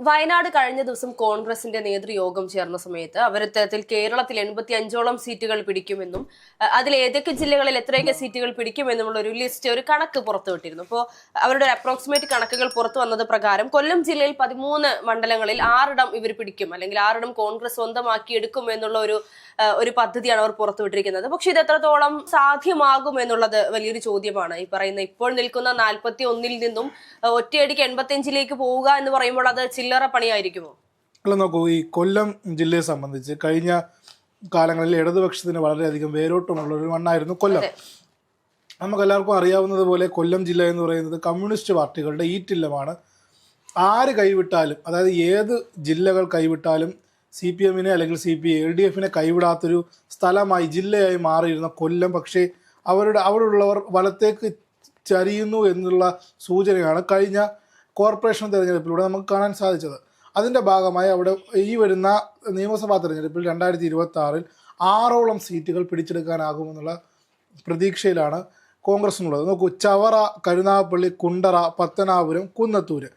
വയനാട് കഴിഞ്ഞ ദിവസം കോൺഗ്രസിന്റെ നേതൃയോഗം ചേർന്ന സമയത്ത് അവർ ഇത്തരത്തിൽ കേരളത്തിൽ എൺപത്തി അഞ്ചോളം സീറ്റുകൾ പിടിക്കുമെന്നും അതിൽ ഏതൊക്കെ ജില്ലകളിൽ എത്രയൊക്കെ സീറ്റുകൾ പിടിക്കുമെന്നുമുള്ള ഒരു ലിസ്റ്റ് ഒരു കണക്ക് പുറത്തുവിട്ടിരുന്നു അപ്പോൾ അവരുടെ ഒരു അപ്രോക്സിമേറ്റ് കണക്കുകൾ പുറത്തു വന്നത് പ്രകാരം കൊല്ലം ജില്ലയിൽ പതിമൂന്ന് മണ്ഡലങ്ങളിൽ ആറിടം ഇവർ പിടിക്കും അല്ലെങ്കിൽ ആറിടം കോൺഗ്രസ് സ്വന്തമാക്കി എടുക്കും എന്നുള്ള ഒരു ഒരു പദ്ധതിയാണ് അവർ പുറത്തുവിട്ടിരിക്കുന്നത് പക്ഷെ ഇത് എത്രത്തോളം സാധ്യമാകും എന്നുള്ളത് വലിയൊരു ചോദ്യമാണ്. ഈ പറയുന്ന ഇപ്പോൾ നിൽക്കുന്ന നാൽപ്പത്തി ഒന്നിൽ നിന്നും ഒറ്റയടിക്ക് എൺപത്തി അഞ്ചിലേക്ക് പോവുക എന്ന് പറയുമ്പോൾ അത് ചില്ലറ പണിയായിരിക്കുമോ? അല്ല നോക്കൂ ഈ കൊല്ലം ജില്ലയെ സംബന്ധിച്ച് കഴിഞ്ഞ കാലങ്ങളിൽ ഇടതുപക്ഷത്തിന് വളരെയധികം വേരോട്ടമുള്ള ഒരു മണ്ണായിരുന്നു കൊല്ലം. നമുക്കെല്ലാവർക്കും അറിയാവുന്നതുപോലെ അറിയാവുന്നത് പോലെ കൊല്ലം ജില്ല എന്ന് പറയുന്നത് കമ്മ്യൂണിസ്റ്റ് പാർട്ടികളുടെ ഈറ്റില്ലമാണ്. ആര് കൈവിട്ടാലും അതായത് ഏത് ജില്ലകൾ കൈവിട്ടാലും സി പി എമ്മിനെ അല്ലെങ്കിൽ സി പി എൽ ഡി എഫിനെ കൈവിടാത്തൊരു സ്ഥലമായി ജില്ലയായി മാറിയിരുന്ന കൊല്ലം പക്ഷേ അവരുടെ അവിടെയുള്ളവർ വലത്തേക്ക് ചരിയുന്നു എന്നുള്ള സൂചനയാണ് കഴിഞ്ഞ കോർപ്പറേഷൻ തെരഞ്ഞെടുപ്പിലൂടെ നമുക്ക് കാണാൻ സാധിച്ചത്. അതിന്റെ ഭാഗമായി അവിടെ ഈ വരുന്ന നിയമസഭാ തിരഞ്ഞെടുപ്പിൽ രണ്ടായിരത്തി ഇരുപത്തി ആറിൽ ആറോളം സീറ്റുകൾ പിടിച്ചെടുക്കാനാകുമെന്നുള്ള പ്രതീക്ഷയിലാണ് കോൺഗ്രസിനുള്ളത്. നോക്കൂ ചവറ കരുനാഗപ്പള്ളി കുണ്ടറ പത്തനാപുരം കുന്നത്തൂര്.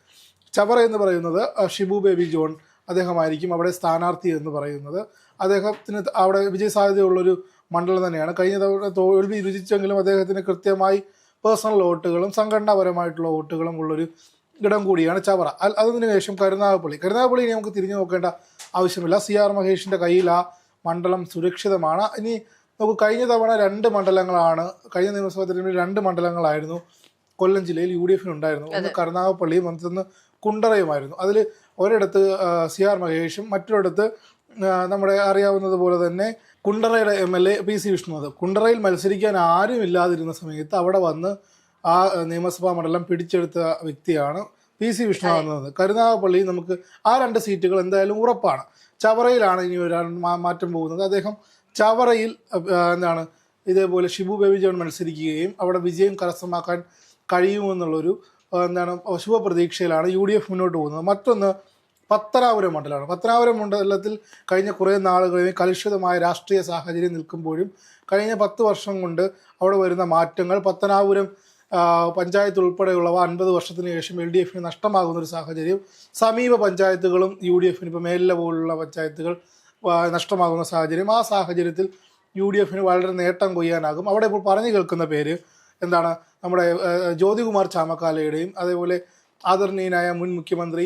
ചവറ എന്ന് പറയുന്നത് ഷിബു ബേബി ജോൺ അദ്ദേഹമായിരിക്കും അവിടെ സ്ഥാനാർത്ഥി എന്ന് പറയുന്നത്. അദ്ദേഹത്തിന് അവിടെ വിജയ സാധ്യതയുള്ളൊരു മണ്ഡലം തന്നെയാണ്. കഴിഞ്ഞ തവണ തോൽവി രുചിച്ചെങ്കിലും അദ്ദേഹത്തിന് കൃത്യമായി പേഴ്സണൽ വോട്ടുകളും സംഘടനാപരമായിട്ടുള്ള വോട്ടുകളും ഉള്ളൊരു ഇടം കൂടിയാണ് ചവറ. അതിനു ശേഷം കരുനാഗപ്പള്ളി. കരുനാഗപ്പള്ളി ഇനി നമുക്ക് തിരിഞ്ഞു നോക്കേണ്ട ആവശ്യമില്ല. സി ആർ മഹേഷിന്റെ കയ്യിൽ ആ മണ്ഡലം സുരക്ഷിതമാണ്. ഇനി നമുക്ക് കഴിഞ്ഞ തവണ രണ്ട് മണ്ഡലങ്ങളാണ് കഴിഞ്ഞ നിയമസഭാ തെരഞ്ഞെടുപ്പിൽ രണ്ട് മണ്ഡലങ്ങളായിരുന്നു കൊല്ലം ജില്ലയിൽ യു ഡി എഫിന് ഉണ്ടായിരുന്നു ഒന്ന് കരുനാഗപ്പള്ളിയും മറ്റൊന്ന് കുണ്ടറയുമായിരുന്നു. അതിൽ ഒരിടത്ത് സി ആർ മഹേഷും മറ്റൊരിടത്ത് നമ്മുടെ അറിയാവുന്നത് പോലെ തന്നെ കുണ്ടറയുടെ M L A P C Vishnunath കുണ്ടറയിൽ മത്സരിക്കാൻ ആരും ഇല്ലാതിരുന്ന സമയത്ത് അവിടെ വന്ന് ആ നിയമസഭാ മണ്ഡലം പിടിച്ചെടുത്ത വ്യക്തിയാണ് പി സി എന്നത്. കരുനാഗപ്പള്ളി നമുക്ക് ആ രണ്ട് സീറ്റുകൾ എന്തായാലും ഉറപ്പാണ്. ചവറയിലാണ് ഇനി ഒരാൾ മാറ്റം പോകുന്നത്. അദ്ദേഹം ചവറയിൽ എന്താണ് ഇതേപോലെ ഷിബു ബേബി ജോൺ മത്സരിക്കുകയും അവിടെ വിജയം കരസ്ഥമാക്കാൻ കഴിയുമെന്നുള്ളൊരു എന്താണ് ശുഭപ്രതീക്ഷയിലാണ് യു ഡി എഫ് മുന്നോട്ട് പോകുന്നത്. മറ്റൊന്ന് പത്തനാപുരം മണ്ഡലമാണ്. പത്തനാപുരം മണ്ഡലത്തിൽ കഴിഞ്ഞ കുറേ നാളുകളിൽ കലുഷിതമായ രാഷ്ട്രീയ സാഹചര്യം നിൽക്കുമ്പോഴും കഴിഞ്ഞ പത്ത് വർഷം കൊണ്ട് അവിടെ വരുന്ന മാറ്റങ്ങൾ പത്തനാപുരം പഞ്ചായത്ത് ഉൾപ്പെടെയുള്ളവ അൻപത് വർഷത്തിന് ശേഷം എൽ ഡി എഫിന് നഷ്ടമാകുന്ന ഒരു സാഹചര്യം സമീപ പഞ്ചായത്തുകളും യു ഡി എഫിന് ഇപ്പോൾ മേലില പോലുള്ള പഞ്ചായത്തുകൾ നഷ്ടമാകുന്ന സാഹചര്യം. ആ സാഹചര്യത്തിൽ യു ഡി എഫിന് വളരെ നേട്ടം കൊയ്യാനാകും. അവിടെ ഇപ്പോൾ പറഞ്ഞു കേൾക്കുന്ന പേര് എന്താണ്? നമ്മുടെ ജ്യോതികുമാർ ചാമക്കാലയുടെയും അതേപോലെ ആദരണീയനായ മുൻ മുഖ്യമന്ത്രി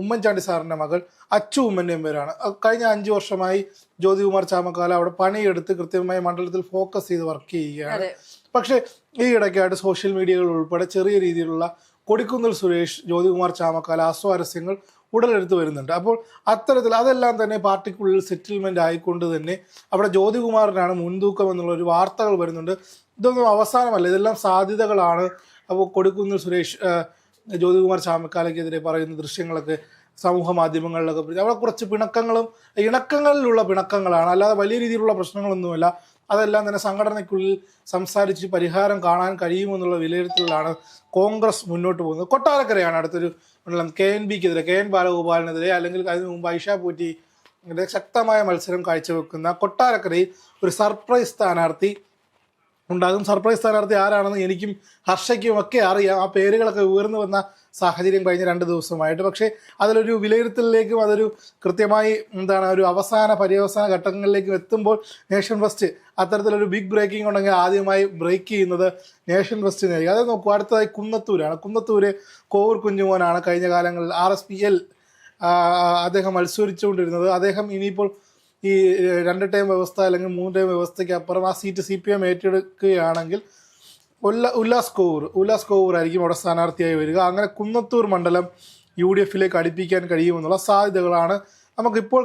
ഉമ്മൻചാണ്ടി സാറിന്റെ മകൾ അച്ചു ഉമ്മന്റെയും പേരാണ്. കഴിഞ്ഞ അഞ്ച് വർഷമായി ജ്യോതികുമാർ ചാമക്കാല അവിടെ പണിയെടുത്ത് കൃത്യമായി മണ്ഡലത്തിൽ ഫോക്കസ് ചെയ്ത് വർക്ക് ചെയ്യുകയാണ്. പക്ഷേ ഈ ഇടയ്ക്കായിട്ട് സോഷ്യൽ മീഡിയകൾ ഉൾപ്പെടെ ചെറിയ രീതിയിലുള്ള കൊടിക്കുന്നിൽ സുരേഷ് ജ്യോതികുമാർ ചാമക്കാല അസ്വാരസ്യങ്ങൾ ഉടലെടുത്ത് വരുന്നുണ്ട്. അപ്പോൾ അത്തരത്തിൽ അതെല്ലാം തന്നെ പാർട്ടിക്കുള്ളിൽ സെറ്റിൽമെന്റ് ആയിക്കൊണ്ട് തന്നെ അവിടെ ജ്യോതികുമാറിനാണ് മുൻതൂക്കം എന്നുള്ള ഒരു വാർത്തകൾ വരുന്നുണ്ട്. ഇതൊന്നും അവസാനമല്ല ഇതെല്ലാം സാധ്യതകളാണ്. അപ്പോൾ കൊടിക്കുന്നിൽ സുരേഷ് ജ്യോതികുമാർ ചാമക്കാലയ്ക്കെതിരെ പറയുന്ന ദൃശ്യങ്ങളൊക്കെ സമൂഹ മാധ്യമങ്ങളിലൊക്കെ അവിടെ കുറച്ച് പിണക്കങ്ങളും ഇണക്കങ്ങളിലുള്ള പിണക്കങ്ങളാണ്. അല്ലാതെ വലിയ രീതിയിലുള്ള പ്രശ്നങ്ങളൊന്നുമില്ല. അതെല്ലാം തന്നെ സംഘടനയ്ക്കുള്ളിൽ സംസാരിച്ച് പരിഹാരം കാണാൻ കഴിയുമെന്നുള്ള വിലയിരുത്തലിലാണ് കോൺഗ്രസ് മുന്നോട്ട് പോകുന്നത്. കൊട്ടാരക്കരയാണ് അടുത്തൊരു മണ്ഡലം. കെ എൻ ബിക്കെതിരെ കെ എൻ ബാലഗോപാലിനെതിരെ അല്ലെങ്കിൽ അതിനു മുമ്പ് ഐഷ പൂറ്റി ശക്തമായ മത്സരം കാഴ്ചവെക്കുന്ന കൊട്ടാരക്കരയിൽ ഒരു സർപ്രൈസ് സ്ഥാനാർത്ഥി ഉണ്ടാകും. സർപ്രൈസ് സ്ഥാനാർത്ഥി ആരാണെന്ന് എനിക്കും ഹർഷയ്ക്കും ഒക്കെ അറിയാം. ആ പേരുകളൊക്കെ ഉയർന്നു വന്ന സാഹചര്യം കഴിഞ്ഞ രണ്ട് ദിവസമായിട്ട്. പക്ഷേ അതിലൊരു വിലയിരുത്തലിലേക്കും അതൊരു കൃത്യമായി എന്താണ് ഒരു അവസാന പര്യവസാന ഘട്ടങ്ങളിലേക്കും എത്തുമ്പോൾ നേഷൻ ഫസ്റ്റ് അത്തരത്തിലൊരു ബിഗ് ബ്രേക്കിംഗ് ഉണ്ടെങ്കിൽ ആദ്യമായി ബ്രേക്ക് ചെയ്യുന്നത് നേഷൻ ഫസ്റ്റിനായിരിക്കും അത് നോക്കൂ അടുത്തതായി കുന്നത്തൂരാണ്. കുന്നത്തൂര് കോവൂർ കുഞ്ഞുമോനാണ് കഴിഞ്ഞ കാലങ്ങളിൽ ആർ എസ് പി എൽ അദ്ദേഹം മത്സരിച്ചുകൊണ്ടിരുന്നത്. അദ്ദേഹം ഇനിയിപ്പോൾ ഈ രണ്ട് ടൈം വ്യവസ്ഥ അല്ലെങ്കിൽ മൂന്ന് ടൈം വ്യവസ്ഥയ്ക്ക് അപ്പുറം ആ സീറ്റ് സി പി എം ഏറ്റെടുക്കുകയാണെങ്കിൽ ഉല്ല ഉല്ലാസ് കോവൂർ ഉല്ലാസ് കോവൂർ ആയിരിക്കും അവിടെ സ്ഥാനാർത്ഥിയായി വരിക. അങ്ങനെ കുന്നത്തൂർ മണ്ഡലം യു ഡി എഫിലേക്ക് അടുപ്പിക്കാൻ കഴിയുമെന്നുള്ള സാധ്യതകളാണ് നമുക്കിപ്പോൾ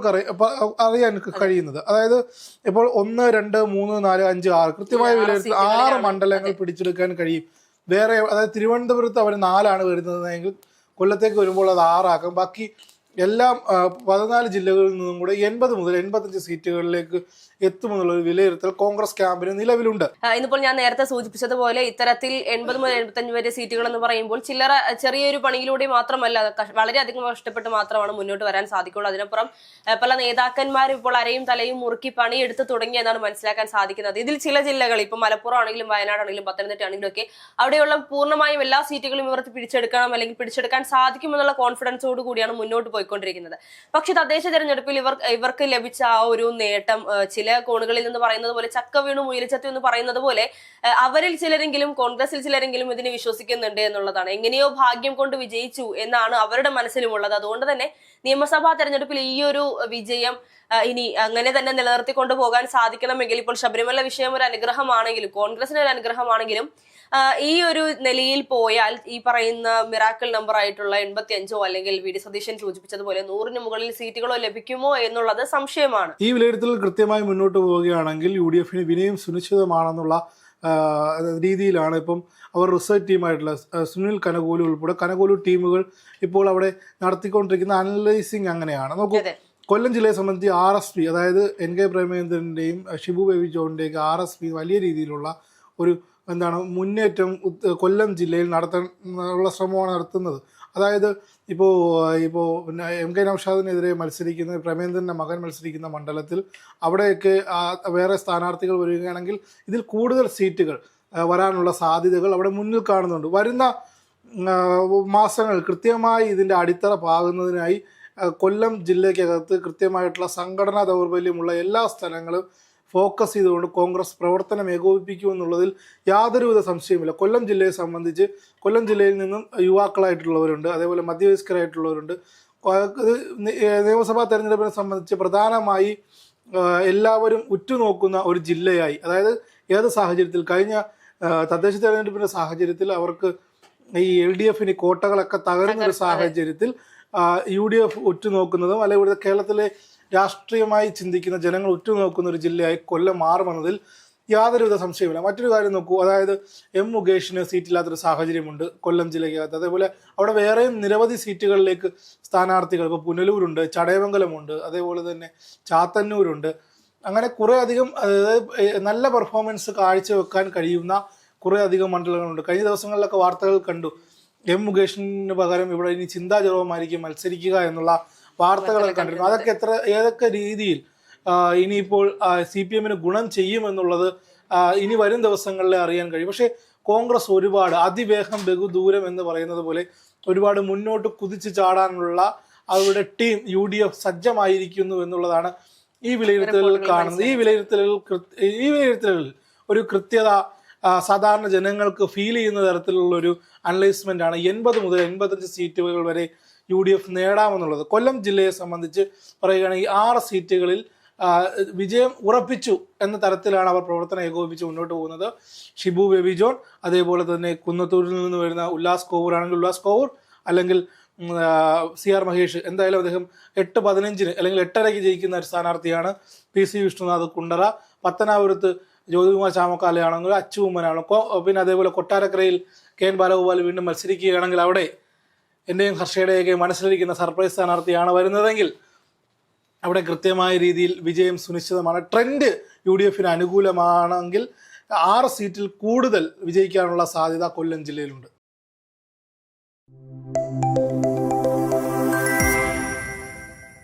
അറിയാൻ കഴിയുന്നത്. അതായത് ഇപ്പോൾ ഒന്ന് രണ്ട് മൂന്ന് നാല് അഞ്ച് ആറ് കൃത്യമായ വിലയിരുത്തി വിലയിരുത്തൽ ആറ് മണ്ഡലങ്ങൾ പിടിച്ചെടുക്കാൻ കഴിയും. വേറെ അതായത് തിരുവനന്തപുരത്ത് അവർ നാലാണ് വരുന്നതെങ്കിൽ കൊല്ലത്തേക്ക് വരുമ്പോൾ അത് ആറാക്കും. ബാക്കി എല്ലാം പതിനാല് ജില്ലകളിൽ നിന്നും കൂടെ എൺപത് മുതൽ എൺപത്തഞ്ച് സീറ്റുകളിലേക്ക് എത്തുമെന്നുള്ള ഒരു വിലയിരുത്തൽ കോൺഗ്രസ് ക്യാമ്പിന് നിലവിലുണ്ട്. ഇന്നിപ്പോൾ ഞാൻ നേരത്തെ സൂചിപ്പിച്ചതുപോലെ ഇത്തരത്തിൽ എൺപത് മുതൽ എൺപത്തഞ്ച് വരെ സീറ്റുകൾ എന്ന് പറയുമ്പോൾ ചില്ലറ ചെറിയൊരു പണിയിലൂടെ മാത്രമല്ല വളരെയധികം കഷ്ടപ്പെട്ട് മാത്രമാണ് മുന്നോട്ട് വരാൻ സാധിക്കുള്ളൂ. അതിനപ്പുറം പല നേതാക്കന്മാരും ഇപ്പോൾ അരയും തലയും മുറുക്കി പണിയെടുത്ത് തുടങ്ങി എന്നാണ് മനസ്സിലാക്കാൻ സാധിക്കുന്നത്. ഇതിൽ ചില ജില്ലകൾ ഇപ്പൊ മലപ്പുറം ആണെങ്കിലും വയനാടാണെങ്കിലും പത്തനംതിട്ട ആണെങ്കിലും ഒക്കെ അവിടെയുള്ള പൂർണമായും എല്ലാ സീറ്റുകളും ഇവർക്ക് പിടിച്ചെടുക്കണം അല്ലെങ്കിൽ പിടിച്ചെടുക്കാൻ സാധിക്കുമെന്നുള്ള കോൺഫിഡൻസോട് കൂടിയാണ് മുന്നോട്ട് പോയിക്കൊണ്ടിരിക്കുന്നത്. പക്ഷെ തദ്ദേശ തെരഞ്ഞെടുപ്പിൽ ഇവർ ഇവർക്ക് ലഭിച്ച ആ ഒരു നേട്ടം ചില കോണുകളിൽ നിന്ന് പറയുന്നത് പോലെ ചക്ക വീണു മുയലിച്ചത്തു എന്ന് പറയുന്നത് പോലെ അവരിൽ ചിലരെങ്കിലും കോൺഗ്രസിൽ ചിലരെങ്കിലും ഇതിനെ വിശ്വസിക്കുന്നുണ്ട് എന്നുള്ളതാണ്. എങ്ങനെയോ ഭാഗ്യം കൊണ്ട് വിജയിച്ചു എന്നാണ് അവരുടെ മനസ്സിലുമുള്ളത്. അതുകൊണ്ട് തന്നെ നിയമസഭാ തെരഞ്ഞെടുപ്പിൽ ഈ ഒരു വിജയം ഇനി അങ്ങനെ തന്നെ നിലനിർത്തിക്കൊണ്ടു പോകാൻ സാധിക്കണമെങ്കിൽ ഇപ്പോൾ ശബരിമല വിഷയം ഒരു അനുഗ്രഹമാണെങ്കിലും കോൺഗ്രസിന് ഒരു അനുഗ്രഹമാണെങ്കിലും ഈ ഒരു നിലയിൽ പോയാൽ ഈ പറയുന്ന മിറാക്കിൾ നമ്പർ ആയിട്ടുള്ള എൺപത്തി അഞ്ചോ അല്ലെങ്കിൽ വി ഡി സതീശൻ സൂചിപ്പിച്ചതുപോലെ നൂറിന് മുകളിൽ സീറ്റുകളോ ലഭിക്കുമോ എന്നുള്ളത് സംശയമാണ്. ഈ വിലയിരുത്തൽ കൃത്യമായി മുന്നോട്ട് പോവുകയാണെങ്കിൽ യു ഡി എഫിന് വിനയം സുനിശ്ചിതമാണെന്നുള്ള രീതിയിലാണ് ഇപ്പം അവർ റിസർച്ച് ടീമായിട്ടുള്ള സുനിൽ കനകോലു ഉൾപ്പെടെ കനകോലു ടീമുകൾ ഇപ്പോൾ അവിടെ നടത്തിക്കൊണ്ടിരിക്കുന്ന അനലൈസിങ് അങ്ങനെയാണ്. നോക്കൂ കൊല്ലം ജില്ലയെ സംബന്ധിച്ച് ആർ എസ് പി അതായത് എൻ കെ പ്രേമേന്ദ്രന്റെയും ഷിബു ബേബി ജോണിന്റെയൊക്കെ ആർ എസ് പി വലിയ രീതിയിലുള്ള ഒരു എന്താണ് മുന്നേറ്റം കൊല്ലം ജില്ലയിൽ നടത്താനുള്ള ശ്രമമാണ് നടത്തുന്നത്. അതായത് ഇപ്പോൾ ഇപ്പോൾ എം കെ നൌഷാദിനെതിരെ മത്സരിക്കുന്ന പ്രമേന്ദ്രന്റെ മകൻ മത്സരിക്കുന്ന മണ്ഡലത്തിൽ അവിടെയൊക്കെ വേറെ സ്ഥാനാർത്ഥികൾ വരികയാണെങ്കിൽ ഇതിൽ കൂടുതൽ സീറ്റുകൾ വരാനുള്ള സാധ്യതകൾ അവിടെ മുന്നിൽ കാണുന്നുണ്ട്. വരുന്ന മാസങ്ങൾ കൃത്യമായി ഇതിന്റെ അടിത്തറ പാകുന്നതിനായി കൊല്ലം ജില്ലയ്ക്കകത്ത് കൃത്യമായിട്ടുള്ള സംഘടനാ ദൗർബല്യമുള്ള എല്ലാ സ്ഥലങ്ങളും ഫോക്കസ് ചെയ്തുകൊണ്ട് കോൺഗ്രസ് പ്രവർത്തനം ഏകോപിപ്പിക്കുമെന്നുള്ളതിൽ യാതൊരുവിധ സംശയമില്ല കൊല്ലം ജില്ലയെ സംബന്ധിച്ച് കൊല്ലം ജില്ലയിൽ നിന്നും യുവാക്കളായിട്ടുള്ളവരുണ്ട്. അതേപോലെ മധ്യവയസ്കരായിട്ടുള്ളവരുണ്ട്. നിയമസഭാ തെരഞ്ഞെടുപ്പിനെ സംബന്ധിച്ച് പ്രധാനമായി എല്ലാവരും ഉറ്റുനോക്കുന്ന ഒരു ജില്ലയായി. അതായത് ഏത് സാഹചര്യത്തിൽ? കഴിഞ്ഞ തദ്ദേശ തെരഞ്ഞെടുപ്പിന്റെ സാഹചര്യത്തിൽ അവർക്ക് ഈ എൽ ഡി എഫിന് കോട്ടകളൊക്കെ തകരുന്ന ഒരു സാഹചര്യത്തിൽ യു ഡി എഫ് ഉറ്റുനോക്കുന്നതും അല്ലെങ്കിൽ ഇവിടുത്തെ കേരളത്തിലെ രാഷ്ട്രീയമായി ചിന്തിക്കുന്ന ജനങ്ങൾ ഉറ്റുനോക്കുന്ന ഒരു ജില്ലയായി കൊല്ലം മാറുമെന്നതിൽ യാതൊരുവിധ സംശയമില്ല മറ്റൊരു കാര്യം നോക്കൂ. അതായത് എം മുകേഷിന് സീറ്റില്ലാത്തൊരു സാഹചര്യമുണ്ട് കൊല്ലം ജില്ലയ്ക്കകത്ത്. അതേപോലെ അവിടെ വേറെയും നിരവധി സീറ്റുകളിലേക്ക് സ്ഥാനാർത്ഥികൾ ഇപ്പോൾ പുനലൂരുണ്ട് ചടയമംഗലമുണ്ട് അതേപോലെ തന്നെ ചാത്തന്നൂരുണ്ട്. അങ്ങനെ കുറേ അധികം നല്ല പെർഫോമൻസ് കാഴ്ചവെക്കാൻ കഴിയുന്ന കുറേ അധികം മണ്ഡലങ്ങളുണ്ട്. കഴിഞ്ഞ ദിവസങ്ങളിലൊക്കെ വാർത്തകൾ കണ്ടു. എം മുകേഷിന് പകരം ഇവിടെ ഇനി ചിന്താ ജെറോമായിരിക്കും മത്സരിക്കുക എന്നുള്ള വാർത്തകളൊക്കെ കണ്ടിരുന്നു അതൊക്കെ എത്ര ഏതൊക്കെ രീതിയിൽ ഇനിയിപ്പോൾ സി പി എമ്മിന് ഗുണം ചെയ്യുമെന്നുള്ളത് ഇനി വരും ദിവസങ്ങളിലെ അറിയാൻ കഴിയും. പക്ഷേ കോൺഗ്രസ് ഒരുപാട് അതിവേഗം ബഹുദൂരം എന്ന് പറയുന്നത് പോലെ ഒരുപാട് മുന്നോട്ട് കുതിച്ചു ചാടാനുള്ള അവരുടെ ടീം യു ഡി എഫ് സജ്ജമായിരിക്കുന്നു എന്നുള്ളതാണ് ഈ വിലയിരുത്തലുകൾ കാണുന്നത്. ഈ വിലയിരുത്തലുകൾ കൃത്യ- ഈ വിലയിരുത്തലുകളിൽ ഒരു കൃത്യത സാധാരണ ജനങ്ങൾക്ക് ഫീൽ ചെയ്യുന്ന തരത്തിലുള്ള ഒരു അനലൈസ്മെന്റ് ആണ്. എൺപത് മുതൽ എൺപത്തഞ്ച് സീറ്റുകൾ വരെ യു ഡി എഫ് നേടാമെന്നുള്ളത്. കൊല്ലം ജില്ലയെ സംബന്ധിച്ച് പറയുകയാണെങ്കിൽ ആറ് സീറ്റുകളിൽ വിജയം ഉറപ്പിച്ചു എന്ന തരത്തിലാണ് അവർ പ്രവർത്തനം ഏകോപിപ്പിച്ച് മുന്നോട്ട് പോകുന്നത്. ഷിബു ബേബി ജോൺ അതേപോലെ തന്നെ കുന്നത്തൂരിൽ നിന്ന് വരുന്ന ഉല്ലാസ് കോവൂർ ആണെങ്കിൽ ഉല്ലാസ് കോവൂർ അല്ലെങ്കിൽ സി ആർ മഹേഷ്. എന്തായാലും അദ്ദേഹം എട്ട് പതിനഞ്ചിന് അല്ലെങ്കിൽ എട്ടരയ്ക്ക് ജയിക്കുന്ന ഒരു സ്ഥാനാർത്ഥിയാണ് പി സി വിഷ്ണുനാഥ് കുണ്ടറ. പത്തനാപുരത്ത് ജ്യോതികുമാർ ചാമക്കാലയാണെങ്കിൽ അച്ചുമ്മനാണ് പിന്നെ അതേപോലെ കൊട്ടാരക്കരയിൽ കെ എൻ ബാലഗോപാൽ വീണ്ടും മത്സരിക്കുകയാണെങ്കിൽ അവിടെ എന്റെയും ഹർഷയുടെയൊക്കെ മനസ്സിലിരിക്കുന്ന സർപ്രൈസ് സ്ഥാനാർത്ഥിയാണ് വരുന്നതെങ്കിൽ അവിടെ കൃത്യമായ രീതിയിൽ വിജയം സുനിശ്ചിതമാണ്. ട്രെൻഡ് യു ഡി എഫിന് അനുകൂലമാണെങ്കിൽ ആറ് സീറ്റിൽ കൂടുതൽ വിജയിക്കാനുള്ള സാധ്യത കൊല്ലം ജില്ലയിലുണ്ട്.